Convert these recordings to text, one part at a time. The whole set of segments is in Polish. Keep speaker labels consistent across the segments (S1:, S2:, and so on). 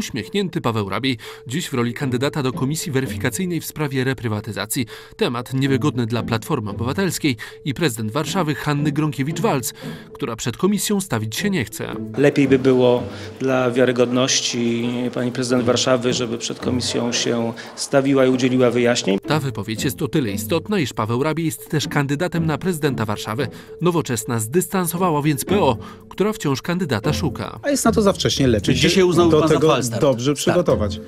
S1: Uśmiechnięty Paweł Rabiej, dziś w roli kandydata do komisji weryfikacyjnej w sprawie reprywatyzacji. Temat niewygodny dla Platformy Obywatelskiej i prezydent Warszawy Hanny Gronkiewicz-Walc, która przed komisją stawić się nie chce.
S2: Lepiej by było dla wiarygodności pani prezydent Warszawy, żeby przed komisją się stawiła i udzieliła wyjaśnień.
S1: Ta wypowiedź jest o tyle istotna, iż Paweł Rabiej jest też kandydatem na prezydenta Warszawy. Nowoczesna zdystansowała więc PO, która wciąż kandydata szuka.
S3: A jest na to za wcześnie lepiej.
S4: Czy dzisiaj uznałby
S3: do
S4: pan za
S3: tego
S4: falstart?
S3: dobrze przygotować.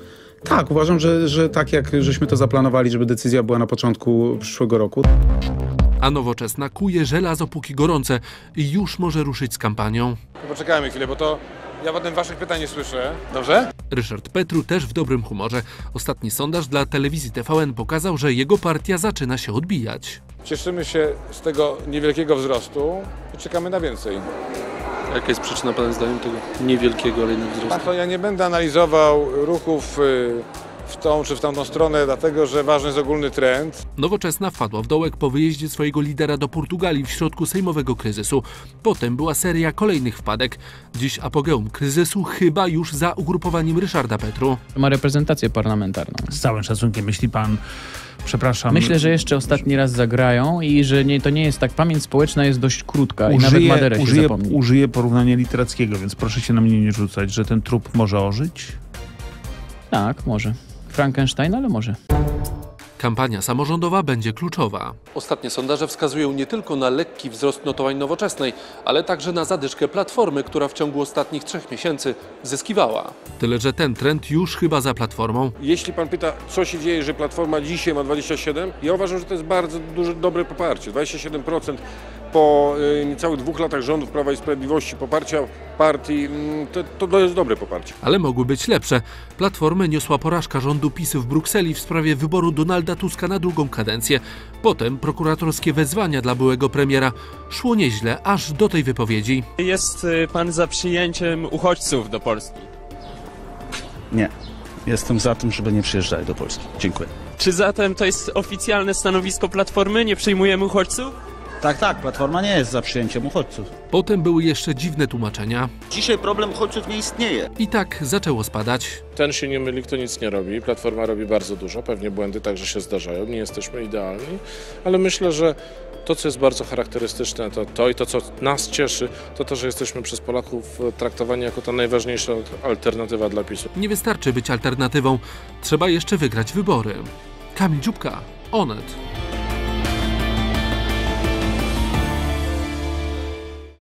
S3: Tak, uważam, że, że tak jak żeśmy to zaplanowali, żeby decyzja była na początku przyszłego roku.
S1: A nowoczesna kuje żelazo póki gorące i już może ruszyć z kampanią.
S5: Poczekajmy chwilę, bo to ja potem waszych pytań nie słyszę. Dobrze?
S1: Ryszard Petru też w dobrym humorze. Ostatni sondaż dla telewizji TVN pokazał, że jego partia zaczyna się odbijać.
S5: Cieszymy się z tego niewielkiego wzrostu i czekamy na więcej.
S6: Jaka jest przyczyna Pana zdaniem tego niewielkiego, ale jednak wzrostu?
S5: Ja nie będę analizował ruchów y, w tą czy w tamtą stronę, dlatego że ważny jest ogólny trend.
S1: Nowoczesna wpadła w dołek po wyjeździe swojego lidera do Portugalii w środku sejmowego kryzysu. Potem była seria kolejnych wpadek. Dziś apogeum kryzysu chyba już za ugrupowaniem Ryszarda Petru.
S7: ma reprezentację parlamentarną.
S8: Z całym szacunkiem, myśli pan, przepraszam.
S7: Myślę, że jeszcze ostatni raz zagrają i że nie, to nie jest tak. Pamięć społeczna jest dość krótka i nawet Maderę się
S8: użyję,
S7: zapomni.
S8: użyję porównania literackiego, więc proszę się na mnie nie rzucać, że ten trup może ożyć.
S7: Tak, może. Frankenstein, ale może.
S1: Kampania samorządowa będzie kluczowa.
S6: Ostatnie sondaże wskazują nie tylko na lekki wzrost notowań nowoczesnej, ale także na zadyszkę Platformy, która w ciągu ostatnich trzech miesięcy zyskiwała.
S1: Tyle, że ten trend już chyba za platformą.
S5: Jeśli pan pyta, co się dzieje, że Platforma dzisiaj ma 27, ja uważam, że to jest bardzo duże, dobre poparcie. 27% po y, niecałych dwóch latach rządów Prawa i Sprawiedliwości, poparcia partii, mm, to, to jest dobre poparcie.
S1: Ale mogły być lepsze. Platformę niosła porażka rządu PiS w Brukseli w sprawie wyboru Donalda Tuska na drugą kadencję. Potem prokuratorskie wezwania dla byłego premiera. Szło nieźle, aż do tej wypowiedzi.
S9: Jest y, pan za przyjęciem uchodźców do Polski?
S4: Nie. Jestem za tym, żeby nie przyjeżdżali do Polski. Dziękuję.
S9: Czy zatem to jest oficjalne stanowisko Platformy? Nie przyjmujemy uchodźców?
S4: Tak, tak, Platforma nie jest za przyjęciem uchodźców.
S1: Potem były jeszcze dziwne tłumaczenia.
S4: Dzisiaj problem uchodźców nie istnieje.
S1: I tak zaczęło spadać.
S5: Ten się nie myli, kto nic nie robi. Platforma robi bardzo dużo, pewnie błędy także się zdarzają, nie jesteśmy idealni, ale myślę, że to, co jest bardzo charakterystyczne, to to i to, co nas cieszy, to to, że jesteśmy przez Polaków traktowani jako ta najważniejsza alternatywa dla PiSu.
S1: Nie wystarczy być alternatywą, trzeba jeszcze wygrać wybory. Kamil Dziubka, Onet.